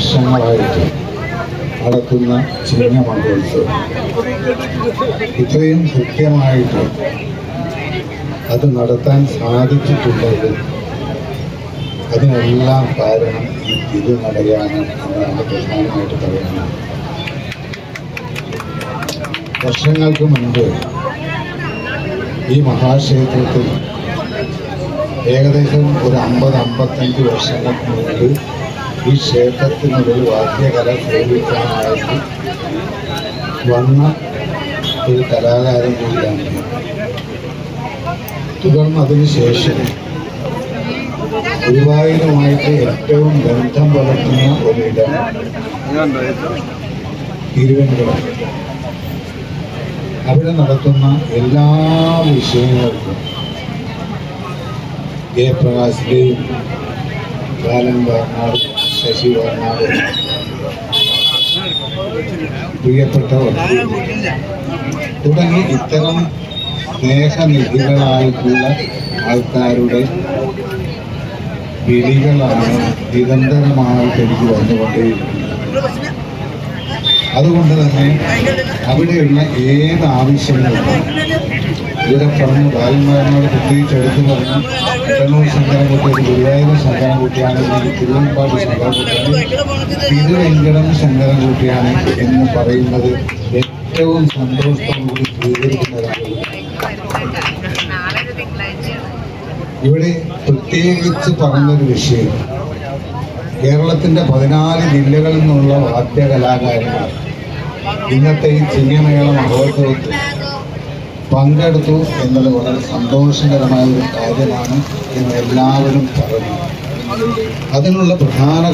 വർഷങ്ങളായിട്ട് നടക്കുന്ന ചിഹ്ന മഹോത്സവം. ഇത്രയും കൃത്യമായിട്ട് അത് നടത്താൻ സാധിച്ചിട്ടുള്ളത് അതിനെല്ലാം കാരണം ഈ തിരുനടയാണ് എന്നാണ് പ്രധാനമായിട്ട് പറയുന്നത്. വർഷങ്ങൾക്ക് മുൻപ് ഈ മഹാക്ഷേത്രത്തിൽ ഏകദേശം ഒരു അമ്പത് അമ്പത്തഞ്ച് വർഷങ്ങൾക്ക് മുൻപ് ഈ ക്ഷേത്രത്തിനുള്ളിൽ വാദ്യകല സേവിക്കാനായിട്ട് വന്ന ഒരു കലാകാരൻ കൂടിയാണ്. തുടർന്ന് അതിനുശേഷം ഗുരുവായൂരുമായിട്ട് ഏറ്റവും ബന്ധം പുലർത്തുന്ന ഒരിടം തിരുവനന്തപുരം. അവിടെ നടത്തുന്ന എല്ലാ വിഷയങ്ങൾക്കും ജയപ്രകാശിന്റെയും ബാലൻ വർണാട് ശശി വർണാട് പ്രിയപ്പെട്ട വക്കീൽ തുടങ്ങി ഇത്തരം സ്നേഹനിധികളായിട്ടുള്ള ആൾക്കാരുടെ വിളികളാണ് നിരന്തരമായിട്ട് എനിക്ക് വന്നുകൊണ്ടേയിരിക്കുന്നത് അതുകൊണ്ട് തന്നെ അവിടെയുള്ള ഏത് ആവശ്യങ്ങളും ഇവിടെ പറഞ്ഞ ബാലന്മാരനോട് പ്രത്യേകിച്ച് പറഞ്ഞ കണ്ണൂർ ശങ്കരൻകുട്ടി ഗുരുവായൂർ ശങ്കരൻകുട്ടിയാണ് അല്ലെങ്കിൽ തിരുവനമ്പാട് ശങ്കരൻകുട്ടിയാണ് തിരുവെങ്കടം ശങ്കരൻകുട്ടിയാണ് എന്ന് പറയുന്നത് ഏറ്റവും സന്തോഷത്തോടുകൂടി സ്വീകരിക്കുന്നതാണ് നാളെ തിങ്കളാഴ്ചയാണ് ഇവിടെ പ്രത്യേകിച്ച് പറഞ്ഞൊരു വിഷയം. കേരളത്തിന്റെ പതിനാല് ജില്ലകളിൽ നിന്നുള്ള വാദ്യ കലാകാരന്മാർ. ഇന്നത്തെ ഈ ചിങ്ങമേള മഹോത്സവത്തിൽ പങ്കെടുത്തു എന്നത് വളരെ സന്തോഷകരമായ ഒരു കാര്യമാണ് എന്ന് എല്ലാവരും പറഞ്ഞു അതിനുള്ള പ്രധാന